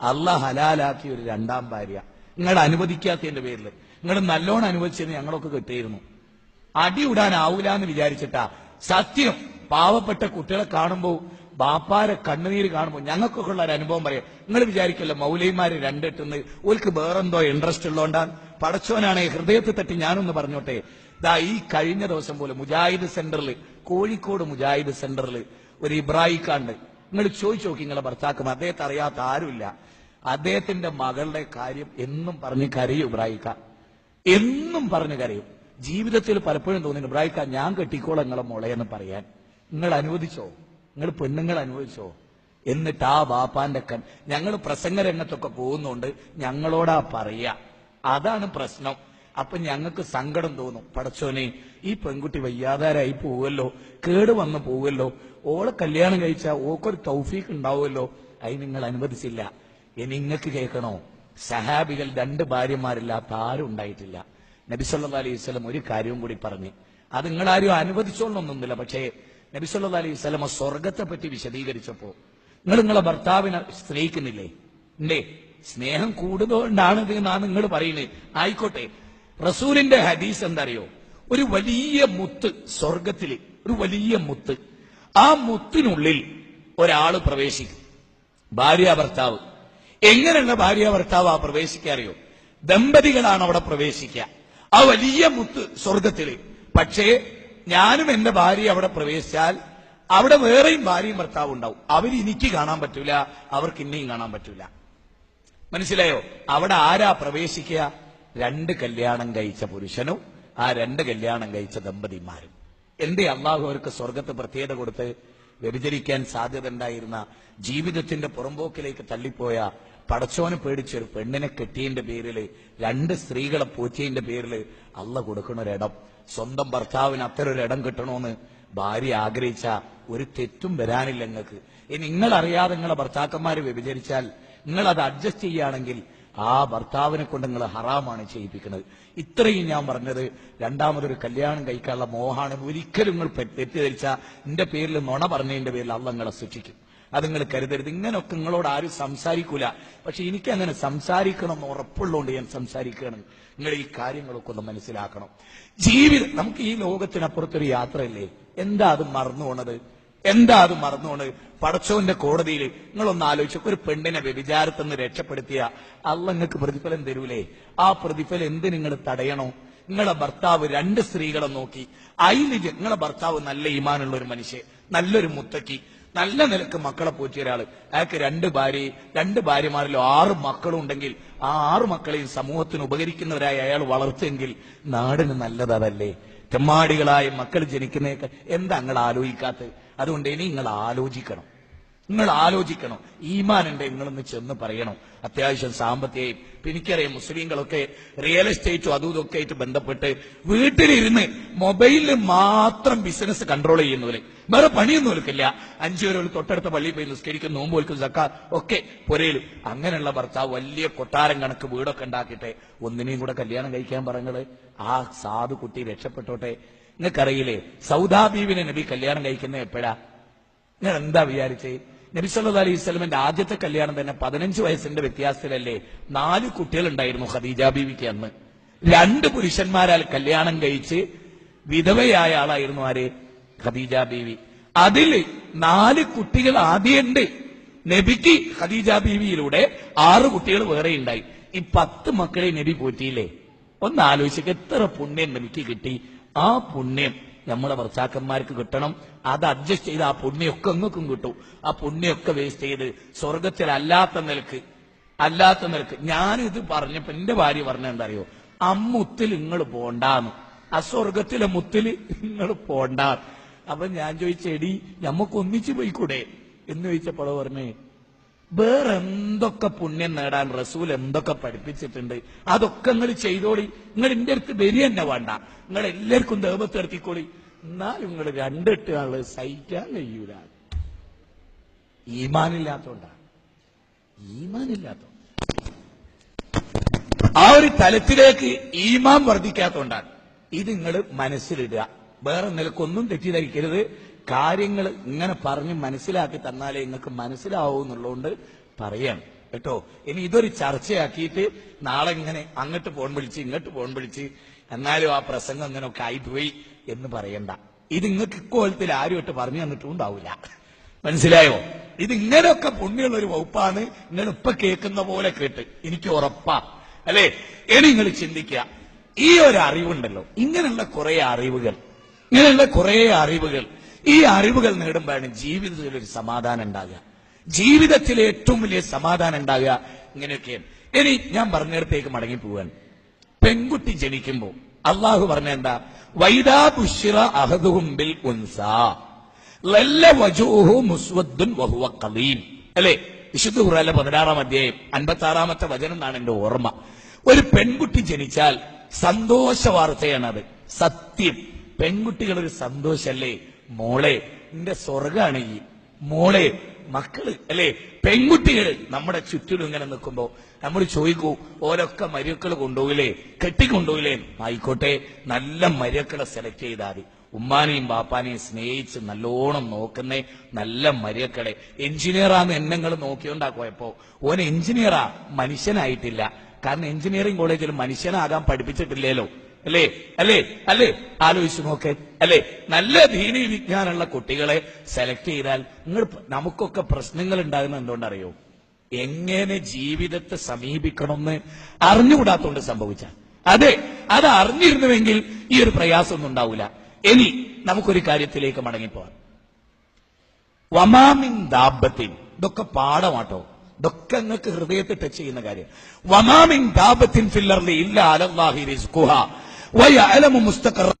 അല്ല ഹലാലാക്കിയ ഒരു രണ്ടാം ഭാര്യ. നിങ്ങൾ അനുവദിക്കാത്തതിന്റെ പേരിൽ നിങ്ങൾ നല്ലോണം അനുവദിച്ചത് ഞങ്ങളൊക്കെ കിട്ടിയിരുന്നു. അടി വിടാനാവൂല എന്ന് വിചാരിച്ചിട്ടാ സത്യം പാവപ്പെട്ട കുട്ടികളെ കാണുമ്പോൾ ബാപ്പാരെ കണ്ണുനീര് കാണുമ്പോൾ ഞങ്ങൾക്കൊക്കെ ഉള്ള ഒരു അനുഭവം പറയാം. നിങ്ങൾ വിചാരിക്കല്ലോ മൗലൈമാര് രണ്ടെട്ടുന്ന്. ഓൽക്ക് വേറെന്തോ ഇൻട്രസ്റ്റ് ഉള്ളതുകൊണ്ടാണ് പടച്ചോനാണ് ഹൃദയത്തിൽ തട്ടി ഞാനൊന്ന് പറഞ്ഞോട്ടെ. ദാ ഈ കഴിഞ്ഞ ദിവസം പോലെ മുജാഹിദ് സെന്ററിൽ കോഴിക്കോട് മുജാഹിദ് സെന്ററിൽ ഒരു ഇബ്രാഹിക്കാണ്ട് നിങ്ങൾ ചോദിച്ചു നോക്കി നിങ്ങളെ ഭർത്താക്കും അദ്ദേഹത്തെ അറിയാത്ത ആരുമില്ല. അദ്ദേഹത്തിന്റെ മകളുടെ കാര്യം എന്നും പറഞ്ഞ് കരയും ഇബ്രാഹിക്ക. എന്നും പറഞ്ഞ് കരയും. ജീവിതത്തിൽ പലപ്പോഴും തോന്നുന്നു ഇബ്രാഹിക്ക ഞാൻ കെട്ടിക്കോളാം നിങ്ങളെ മോളെ എന്ന് പറയാൻ. നിങ്ങൾ അനുവദിച്ചോ? നിങ്ങൾ പെണ്ണുങ്ങൾ അനുവദിച്ചോ? എന്നിട്ട് ആ ബാപ്പാന്റെ കൺ ഞങ്ങൾ പ്രസംഗ രംഗത്തൊക്കെ പോകുന്നുണ്ട് ഞങ്ങളോടാ പറയാ. അതാണ് പ്രശ്നം. അപ്പൊ ഞങ്ങൾക്ക് സങ്കടം തോന്നും. പടച്ചോനെ ഈ പെൺകുട്ടി വയ്യാതാരായി പോവല്ലോ കേട് വന്ന് പോവല്ലോ ഓളെ കല്യാണം കഴിച്ചാൽ ഓക്കൊരു തൗഫീഖ് ഉണ്ടാവുമല്ലോ അതിന് നിങ്ങൾ അനുവദിച്ചില്ല. ഇനി നിങ്ങൾക്ക് കേൾക്കണോ? സഹാബികൾ രണ്ട് ഭാര്യമാരില്ലാത്ത ആരും ഉണ്ടായിട്ടില്ല. നബിസല്ലാ അലൈഹി സ്വലം ഒരു കാര്യവും കൂടി പറഞ്ഞു. അത് നിങ്ങളാരും അനുവദിച്ചോളൊന്നൊന്നുമില്ല. പക്ഷേ നബിസല്ലാ അലൈഹി സ്വലമ സ്വർഗത്തെ പറ്റി വിശദീകരിച്ചപ്പോ നിങ്ങൾ നിങ്ങളെ ഭർത്താവിനെ സ്നേഹിക്കുന്നില്ലേ? ഇല്ലേ? സ്നേഹം കൂടുതലുകൊണ്ടാണ് ഇത് എന്നാണ് നിങ്ങൾ പറയുന്നത്. ആയിക്കോട്ടെ. റസൂലിന്റെ ഹദീസ് എന്തറിയോ? ഒരു വലിയ മുത്ത് സ്വർഗത്തിൽ ഒരു വലിയ മുത്ത്. ആ മുത്തിനുള്ളിൽ ഒരാൾ പ്രവേശിക്കും. ഭാര്യ ഭർത്താവ്. എങ്ങനെയുള്ള ഭാര്യ ഭർത്താവ് ആ പ്രവേശിക്കാറിയോ ദമ്പതികളാണ് അവിടെ പ്രവേശിക്കുക. ആ വലിയ മുത്ത് സ്വർഗത്തിൽ. പക്ഷേ ഞാനും എന്റെ ഭാര്യ അവിടെ പ്രവേശിച്ചാൽ അവിടെ വേറെയും ഭാര്യയും ഭർത്താവും ഉണ്ടാവും. അവർ എനിക്ക് കാണാൻ പറ്റൂല അവർക്ക് ഇന്നെയും കാണാൻ പറ്റൂല. മനസ്സിലായോ? അവിടെ ആരാ പ്രവേശിക്കുക? രണ്ട് കല്യാണം കഴിച്ച പുരുഷനും ആ രണ്ട് കല്യാണം കഴിച്ച ദമ്പതിമാരും. എന്തേ അള്ളാഹു അവർക്ക് സ്വർഗത്ത് പ്രത്യേകത കൊടുത്ത് വ്യഭിചരിക്കാൻ സാധ്യത ഉണ്ടായിരുന്ന ജീവിതത്തിന്റെ പുറമ്പോക്കിലേക്ക് തള്ളിപ്പോയ പടച്ചോനെ പേടിച്ചൊരു പെണ്ണിനെ കെട്ടിയതിന്റെ പേരിൽ രണ്ട് സ്ത്രീകളെ പോറ്റിയതിന്റെ പേരിൽ അള്ള കൊടുക്കണ ഒരിടം സ്വന്തം ഭർത്താവിന് ഇടം കിട്ടണമെന്ന് ഭാര്യ ആഗ്രഹിച്ച ഒരു തെറ്റും വരാനില്ല നിങ്ങൾക്ക് ഇനി നിങ്ങൾ അറിയാതെ നിങ്ങളെ ഭർത്താക്കന്മാര് വ്യഭിചരിച്ചാൽ നിങ്ങൾ അത് അഡ്ജസ്റ്റ് ചെയ്യുകയാണെങ്കിൽ ആ ഭർത്താവിനെ കൊണ്ട് നിങ്ങൾ ഹറാമാണ് ചെയ്യിപ്പിക്കുന്നത്. ഇത്രയും ഞാൻ പറഞ്ഞത് രണ്ടാമതൊരു കല്യാണം കഴിക്കാനുള്ള മോഹാണ് ഒരിക്കലും നിങ്ങൾ തെറ്റിദ്ധരിച്ച എന്റെ പേരിൽ നുണ പറഞ്ഞതിന്റെ പേരിൽ അള്ള നിങ്ങളെ സൃഷ്ടിക്കും അത് നിങ്ങൾ കരുതരുത്. ഇങ്ങനൊക്കെ നിങ്ങളോട് ആരും സംസാരിക്കൂല. പക്ഷെ എനിക്ക് അങ്ങനെ സംസാരിക്കണം എന്ന് ഉറപ്പുള്ളതുകൊണ്ട് ഞാൻ സംസാരിക്കുകയാണ്. നിങ്ങൾ ഈ കാര്യങ്ങളൊക്കെ ഒന്ന് മനസ്സിലാക്കണം. ജീവിതം നമുക്ക് ഈ ലോകത്തിനപ്പുറത്തൊരു യാത്രയല്ലേ? എന്താ അത് മറന്നു പോണത് എന്താ അത് മറന്നുകൊണ്ട് പടച്ചോന്റെ കോടതിയിൽ നിങ്ങളൊന്ന് ആലോചിച്ചു ഒരു പെണ്ണിനെ വ്യഭിചാരത്തിന്ന് രക്ഷപ്പെടുത്തിയ അള്ള നിങ്ങൾക്ക് പ്രതിഫലം തരൂലേ? ആ പ്രതിഫലം എന്ത് നിങ്ങൾ തടയണോ? നിങ്ങളെ ഭർത്താവ് രണ്ട് സ്ത്രീകളെ നോക്കി. അതിൽ നിങ്ങളെ ഭർത്താവ് നല്ല ഈമാനുള്ള ഒരു മനുഷ്യൻ. നല്ലൊരു മുത്തക്കി. നല്ല നിലയ്ക്ക് മക്കളെ പോറ്റിയ ഒരാൾ. അയാൾക്ക് രണ്ട് ഭാര്യ രണ്ട് ഭാര്യമാരിലോ ആറ് മക്കളും ഉണ്ടെങ്കിൽ ആ ആറ് മക്കളെയും സമൂഹത്തിന് ഉപകരിക്കുന്നവരായി അയാൾ വളർത്തുമെങ്കിൽ നാടിന് നല്ലതല്ലേ ചെമ്മാടികളായ മക്കൾ ജനിക്കുന്നേക്ക് എന്താ നിങ്ങൾ ആലോചിക്കാത്തത്? അതുകൊണ്ട് ഇനി നിങ്ങൾ ആലോചിക്കണം. നിങ്ങൾ ആലോചിക്കണം. ഈമാനുണ്ട് നിങ്ങളൊന്ന് ചെന്ന് പറയണം. അത്യാവശ്യം സാമ്പത്തികയും ഇപ്പൊ എനിക്കറിയാം മുസ്ലിങ്ങളൊക്കെ റിയൽ എസ്റ്റേറ്റും അതും ഇതൊക്കെ ആയിട്ട് ബന്ധപ്പെട്ട് വീട്ടിലിരുന്ന് മൊബൈലിൽ മാത്രം ബിസിനസ് കൺട്രോൾ ചെയ്യുന്നവര്. വേറെ പണിയൊന്നും ഒരുക്കില്ല അഞ്ചു പേരോട് തൊട്ടടുത്ത പള്ളിയിൽ പോയി നിസ്കരിക്കും നോമ്പ് ഒരുക്കും സക്കാ ഒക്കെ പുരയിലും അങ്ങനെയുള്ള ഭർത്താവ് വലിയ കൊട്ടാരം കണക്ക് വീടൊക്കെ ഉണ്ടാക്കിയിട്ട് ഒന്നിനെയും കൂടെ കല്യാണം കഴിക്കാൻ പറഞ്ഞത്. ആ സാധു കുട്ടി രക്ഷപ്പെട്ടോട്ടെ. നിങ്ങൾക്കറിയില്ലേ? സൗദാബീവിനെ നബി കല്യാണം കഴിക്കുന്നത് എപ്പോഴാ? നിങ്ങൾ എന്താ വിചാരിച്ചേ? നബി സല്ലാ അലൈഹി സ്വലമിന്റെ ആദ്യത്തെ കല്യാണം തന്നെ പതിനഞ്ച് വയസ്സിന്റെ വ്യത്യാസത്തിലല്ലേ? നാല് കുട്ടികളുണ്ടായിരുന്നു ഖദീജ ബീവിക്ക് അന്ന്. രണ്ട് പുരുഷന്മാരാൽ കല്യാണം കഴിച്ച് വിധവയായ ആളായിരുന്നു ആര്? ഖദീജ ബീവി. അതിൽ നാല് കുട്ടികൾ ആദ്യമുണ്ട് നബിക്ക് ഖദീജ ബീവിയിലൂടെ ആറ് കുട്ടികൾ വേറെ ഉണ്ടായി. ഈ പത്ത് മക്കളെ നബി പോറ്റിയില്ലേ? ഒന്ന് ആലോചിക്കുക എത്ര പുണ്യം നബിക്ക് കിട്ടി. ആ പുണ്യം നമ്മളെ ഭർത്താക്കന്മാർക്ക് കിട്ടണം. അത് അഡ്ജസ്റ്റ് ചെയ്ത് ആ പുണ്യമൊക്കെ അങ്ങക്കും കിട്ടും. ആ പുണ്യമൊക്കെ വേസ്റ്റ് ചെയ്ത് സ്വർഗത്തിൽ അല്ലാത്ത നിലയ്ക്ക് അല്ലാത്ത നിലയ്ക്ക്. ഞാനിത് പറഞ്ഞപ്പോ എന്റെ ഭാര്യ പറഞ്ഞ എന്തറിയോ അമ്മുത്തിൽ നിങ്ങൾ പോണ്ടാന്ന്. ആ സ്വർഗത്തിലെ മുത്തിൽ നിങ്ങൾ പോണ്ട അപ്പൊ ഞാൻ ചോദിച്ചെടി നമുക്ക് ഒന്നിച്ചു പോയിക്കൂടെ? എന്ന് ചോദിച്ചപ്പോൾ പറഞ്ഞേ വേറെ എന്തൊക്കെ പുണ്യം നേടാൻ റസൂൽ എന്തൊക്കെ പഠിപ്പിച്ചിട്ടുണ്ട്? അതൊക്കെ നിങ്ങൾ ചെയ്തോളി. നിങ്ങൾ എന്റെ അടുത്ത് വരി തന്നെ വേണ്ട. നിങ്ങൾ എല്ലാവർക്കും ദേവത്ത് നിർത്തിക്കോളി എന്നാലും നിങ്ങൾ രണ്ടെട്ട് ആൾ സഹിക്കാൻ കഴിയൂല. ഈമാനില്ലാത്തോണ്ടാണ് ഈമാനില്ലാത്തോ ആ ഒരു തലത്തിലേക്ക് ഈമാൻ വർദ്ധിക്കാത്തോണ്ടാണ് ഇത് നിങ്ങൾ മനസ്സിലിടുക. വേറെ നിലക്കൊന്നും തെറ്റിദ്ധരിക്കരുത്. കാര്യങ്ങൾ ഇങ്ങനെ പറഞ്ഞ് മനസ്സിലാക്കി തന്നാലേ നിങ്ങൾക്ക് മനസ്സിലാവൂ എന്നുള്ളതുകൊണ്ട് പറയാം കേട്ടോ? ഇനി ഇതൊരു ചർച്ചയാക്കിയിട്ട് നാളെ ഇങ്ങനെ അങ്ങോട്ട് ഫോൺ വിളിച്ച് ഇങ്ങോട്ട് ഫോൺ വിളിച്ച് എന്നാലും ആ പ്രസംഗം ഇങ്ങനെയൊക്കെ ആയിപ്പോയി എന്ന് പറയണ്ട. ഇത് നിങ്ങൾക്ക് ഇക്കോലത്തിൽ ആരും ഇട്ട് പറഞ്ഞു തന്നിട്ടും ഉണ്ടാവില്ല മനസ്സിലായോ? ഇത് ഇങ്ങനെയൊക്കെ പുണ്യമുള്ള ഒരു വകുപ്പാണ് നിങ്ങൾ ഇപ്പൊ കേൾക്കുന്ന പോലെ കേട്ട്. എനിക്ക് ഉറപ്പാ. അല്ലേ? ഇനി നിങ്ങൾ ചിന്തിക്കുക. ഈ ഒരു അറിവുണ്ടല്ലോ. ഇങ്ങനെയുള്ള കുറെ അറിവുകൾ. ഇങ്ങനെയുള്ള കുറെ അറിവുകൾ. ഈ അറിവുകൾ നേടുമ്പോഴാണ് ജീവിതത്തിൽ ഒരു സമാധാനം ഉണ്ടാകുക. ജീവിതത്തിലെ ഏറ്റവും വലിയ സമാധാനം ഉണ്ടാകുക. ഇങ്ങനെയൊക്കെയാണ് ഇനി ഞാൻ പറഞ്ഞിടത്തേക്ക് മടങ്ങി പോവാൻ. പെൺകുട്ടി ജനിക്കുമ്പോൾ അള്ളാഹു പറഞ്ഞ എന്താ വൈദാ ബുഷിറ അഹദുഹും ബിൽ ലല്ല വജൂഹു മുസ്വദ്ദുൻ വഹുവ അല്ലേ? വിശുദ്ധ ഖുർആനിലെ പതിനാറാം അധ്യായം അൻപത്തി ആറാമത്തെ വചനം എന്നാണ് എന്റെ ഓർമ്മ. ഒരു പെൺകുട്ടി ജനിച്ചാൽ സന്തോഷ വാർത്തയാണത്. സത്യം. പെൺകുട്ടികളൊരു സന്തോഷല്ലേ? മോളെ നിന്റെ സ്വർഗാണ് ഈ. മോളെ മക്കൾ അല്ലെ? പെൺകുട്ടികൾ നമ്മുടെ ചുറ്റിലും ഇങ്ങനെ നിൽക്കുമ്പോ നമ്മൾ ചോദിക്കൂ ഓരൊക്കെ മരുക്കൾ കൊണ്ടുപോയില്ലേ? കെട്ടിക്കൊണ്ടുപോയില്ലേ? ആയിക്കോട്ടെ നല്ല മരുക്കളെ സെലക്ട് ചെയ്താൽ ഉമ്മാനെയും ബാപ്പാനെയും സ്നേഹിച്ച് നല്ലോണം നോക്കുന്നേ നല്ല മരുക്കളെ. എഞ്ചിനീയറാന്ന് എന്നെങ്ങൾ നോക്കിയോണ്ടാക്കുവപ്പോ ഓൻ എഞ്ചിനീയറാ മനുഷ്യനായിട്ടില്ല. കാരണം എഞ്ചിനീയറിംഗ് കോളേജിൽ മനുഷ്യനാകാൻ പഠിപ്പിച്ചിട്ടില്ലല്ലോ അല്ലേ? അല്ലേ? അല്ലേ? ആലോചിച്ചു നോക്ക്. അല്ലേ? നല്ല ദീനി വിജ്ഞാനമുള്ള കുട്ടികളെ സെലക്ട് ചെയ്താൽ നിങ്ങൾ നമുക്കൊക്കെ പ്രശ്നങ്ങൾ ഉണ്ടാകുന്ന എന്തുകൊണ്ടറിയോ? എങ്ങനെ ജീവിതത്തെ സമീപിക്കണമെന്ന് അറിഞ്ഞുകൂടാത്തോണ്ട് സംഭവിച്ച. അതെ അത് അറിഞ്ഞിരുന്നുവെങ്കിൽ ഈ ഒരു പ്രയാസമൊന്നും ഉണ്ടാവില്ല ഇനി നമുക്കൊരു കാര്യത്തിലേക്ക് മടങ്ങിപ്പോവാം. വമാമിൻ ദാബത്തിൻ. ഇതൊക്കെ പാഠമാട്ടോ. ഇതൊക്കെ നിങ്ങൾക്ക് ഹൃദയത്തെ ടച്ച് ചെയ്യുന്ന കാര്യം. വമാമിൻ ദാബത്തിൻ ഫില്ലറിൽ ഇല്ല അലല്ലാഹി وهي علم مستقر